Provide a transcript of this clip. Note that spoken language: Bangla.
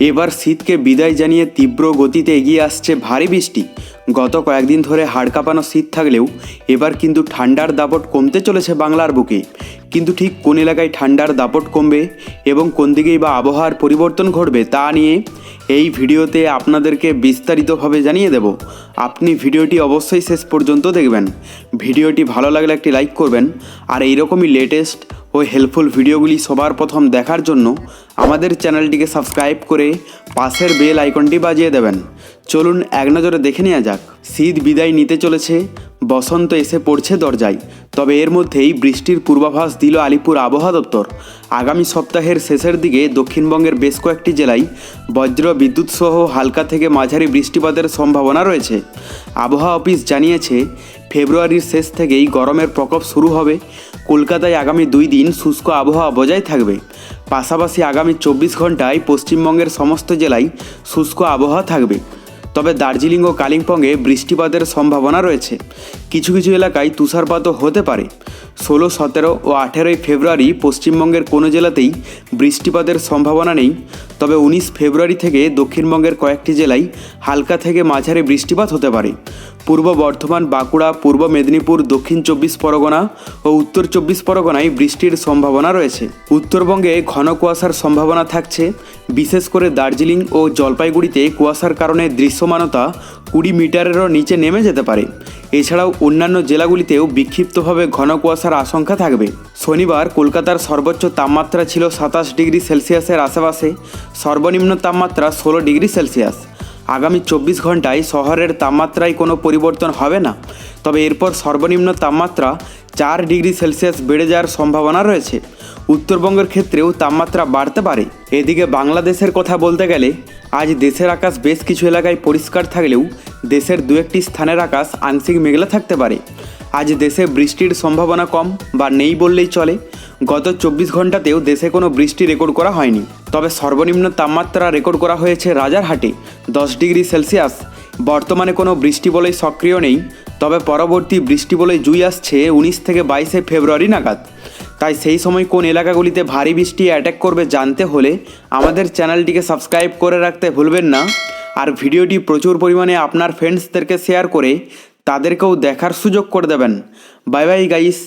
এবার শীতকে বিদায় জানিয়ে তীব্র গতিতে এগিয়ে আসছে ভারী বৃষ্টি। গত কয়েকদিন ধরে হাড় কাঁপানো শীত থাকলেও এবার কিন্তু ঠান্ডার দাপট কমতে চলেছে বাংলার বুকে। কিন্তু ঠিক কোন এলাকায় ঠান্ডার দাপট কমবে এবং কোন দিকেই বা আবহাওয়ার পরিবর্তন ঘটবে তা নিয়ে এই ভিডিওতে আপনাদেরকে বিস্তারিতভাবে জানিয়ে দেব। আপনি ভিডিওটি অবশ্যই শেষ পর্যন্ত দেখবেন। ভিডিওটি ভালো লাগলে একটি লাইক করবেন। আর এইরকমই লেটেস্ট ও হেল্পফুল ভিডিওগুলি সবার প্রথম দেখার জন্য আমাদের চ্যানেলটিকে সাবস্ক্রাইব করে পাশের বেল আইকনটি বাজিয়ে দেবেন। চলুন এক নজরে দেখে নেওয়া যাক। শীত বিদায় নিতে চলেছে, বসন্ত এসে পড়ছে দরজায়। তবে এর মধ্যেই বৃষ্টির পূর্বাভাস দিল আলিপুর আবহাওয়া দপ্তর। আগামী সপ্তাহের শেষের দিকে দক্ষিণবঙ্গের বেশ কয়েকটি জেলায় বজ্র, বিদ্যুৎ সহ হালকা থেকে মাঝারি বৃষ্টিপাতের সম্ভাবনা রয়েছে। আবহাওয়া অফিস জানিয়েছে, ফেব্রুয়ারির শেষ থেকেই গরমের প্রকোপ শুরু হবে। কলকাতায় আগামী দুই দিন শুষ্ক আবহাওয়া বজায় থাকবে। পাশাপাশি আগামী চব্বিশ ঘন্টায় পশ্চিমবঙ্গের সমস্ত জেলায় শুষ্ক আবহাওয়া থাকবে। তবে দার্জিলিং ও কালিম্পংয়ে বৃষ্টিপাতের সম্ভাবনা রয়েছে। কিছু কিছু এলাকায় তুষারপাতও হতে পারে। ষোলো, সতেরো ও আঠেরোই ফেব্রুয়ারি পশ্চিমবঙ্গের কোনো জেলাতেই বৃষ্টিপাতের সম্ভাবনা নেই। তবে উনিশ ফেব্রুয়ারি থেকে দক্ষিণবঙ্গের কয়েকটি জেলায় হালকা থেকে মাঝারি বৃষ্টিপাত হতে পারে। পূর্ব বর্ধমান, বাঁকুড়া, পূর্ব মেদিনীপুর, দক্ষিণ চব্বিশ পরগনা ও উত্তর চব্বিশ পরগনায় বৃষ্টির সম্ভাবনা রয়েছে। উত্তরবঙ্গে ঘন কুয়াশার সম্ভাবনা থাকছে। বিশেষ করে দার্জিলিং ও জলপাইগুড়িতে কুয়াশার কারণে দৃশ্যমানতা কুড়ি মিটারেরও নিচে নেমে যেতে পারে। এছাড়াও অন্যান্য জেলাগুলিতেও বিক্ষিপ্তভাবে ঘন কুয়াশার আশঙ্কা থাকবে। শনিবার কলকাতার সর্বোচ্চ তাপমাত্রা ছিল সাতাশ ডিগ্রি সেলসিয়াসের আশেপাশে। সর্বনিম্ন তাপমাত্রা ষোলো ডিগ্রি সেলসিয়াস। আগামী চব্বিশ ঘন্টায় শহরের তাপমাত্রায় কোনো পরিবর্তন হবে না। তবে এরপর সর্বনিম্ন তাপমাত্রা চার ডিগ্রি সেলসিয়াস বেড়ে যাওয়ার সম্ভাবনা রয়েছে। উত্তরবঙ্গের ক্ষেত্রেও তাপমাত্রা বাড়তে পারে। এদিকে বাংলাদেশের কথা বলতে গেলে, আজ দেশের আকাশ বেশ কিছু এলাকায় পরিষ্কার থাকলেও দেশের দু একটি স্থানের আকাশ আংশিক মেঘলা থাকতে পারে। আজ দেশে বৃষ্টির সম্ভাবনা কম বা নেই বললেই চলে। গত চব্বিশ ঘন্টাতেও দেশে কোনো বৃষ্টি রেকর্ড করা হয়নি। তবে সর্বনিম্ন তাপমাত্রা রেকর্ড করা হয়েছে রাজারহাটে, দশ ডিগ্রি সেলসিয়াস। বর্তমানে কোনো বৃষ্টি বলেই সক্রিয় নেই, তবে পরবর্তী বৃষ্টি বলে জুই আসছে উনিশ থেকে বাইশে ফেব্রুয়ারি নাগাদ। তাই সেই সময় কোন এলাকাগুলিতে ভারী বৃষ্টি অ্যাটাক করবে জানতে হলে আমাদের চ্যানেলটিকে সাবস্ক্রাইব করে রাখতে ভুলবেন না। আর ভিডিওটি প্রচুর পরিমাণে আপনার ফ্রেন্ডসদেরকে শেয়ার করে তাদেরকেও দেখার সুযোগ করে দেবেন। Bye bye guys